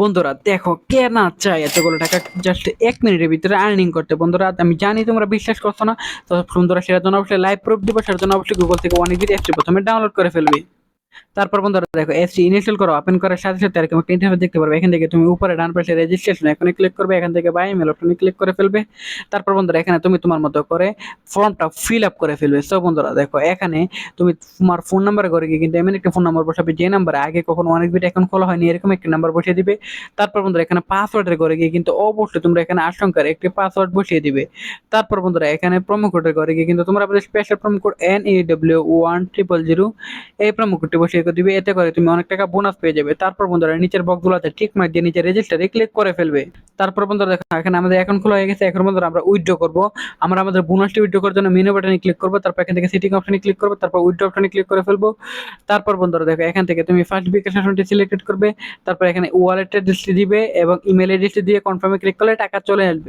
বন্ধুরা, দেখো কে না চায় এতগুলো টাকা জাস্ট এক মিনিটের ভিতরে আর্নিং করতে। বন্ধুরা, আমি জানি তোমরা বিশ্বাস করছ না, তো বন্ধুরা, সেটার জন্য অবশ্যই লাইভ প্রুফ দিব, সেটার জন্য অবশ্যই গুগল থেকে অনেক ভিডিও প্রথমে ডাউনলোড করে ফেলবি। তারপর বন্ধুরা দেখো এসটি ইনস্টল করো ওপেন করার সাথে সাথে এরকম একটা ইন্টারফেস দেখতে পারবে। এখান থেকে তুমি উপরে ডান পাশে রেজিস্ট্রেশন এখানে ক্লিক করবে, এখান থেকে বাই মেল অপশনে ক্লিক করে ফেলবে। তারপর বন্ধুরা এখানে তুমি তোমার মতো করে ফর্মটা ফিল আপ করে ফেলবে। সো বন্ধুরা দেখো, এখানে তুমি তোমার ফোন নাম্বার করে গিয়ে কিন্তু এমন একটা ফোন নাম্বার বসাবে, যে নাম্বার আগে কখনো অনেক ভিডিও অ্যাকাউন্ট খোলা হয়নি, এরকম একটা নাম্বার বসিয়ে দিবে। তারপর বন্ধুরা এখানে পাসওয়ার্ডের করে গিয়ে কিন্তু অবশ্যই তোমরা এখানে আশঙ্কার একটি পাসওয়ার্ড বসিয়ে দিবে। তারপর বন্ধুরা এখানে প্রোমো কোডের করে গিয়ে কিন্তু তোমরা special promo code N E W one triple zero এই প্রোমো কোডটি বসিয়ে দিবে, এতে করে তুমি অনেক টাকা বোনাস পেয়ে যাবে। তারপর বন্ধুরা, নিচের বক্সগুলোতে ঠিক মার্ক দিয়ে নিচে রেজিস্টারে ক্লিক করে ফেলবে। তারপর বন্ধুরা দেখো, এখানে আমাদের অ্যাকাউন্ট খোলা হয়ে গেছে। এখন বন্ধুরা আমরা উইথড্র করব। আমরা আমাদের বোনাসটি উইথড্র করার জন্য মেনু বাটনে ক্লিক করব। তারপর এখান থেকে সিটিং অপশনে ক্লিক করব। তারপর উইথড্র অপশনে ক্লিক করে ফেলব। তারপর বন্ধুরা দেখো, এখান থেকে তুমি ফার্স্ট বিকাশ অপশনটি সিলেক্ট করবে। তারপর এখানে ওয়ালেট অ্যাড্রেসটি দিবে এবং ইমেল অ্যাড্রেসটি দিয়ে কনফার্মে ক্লিক করলে টাকা চলে আসবে।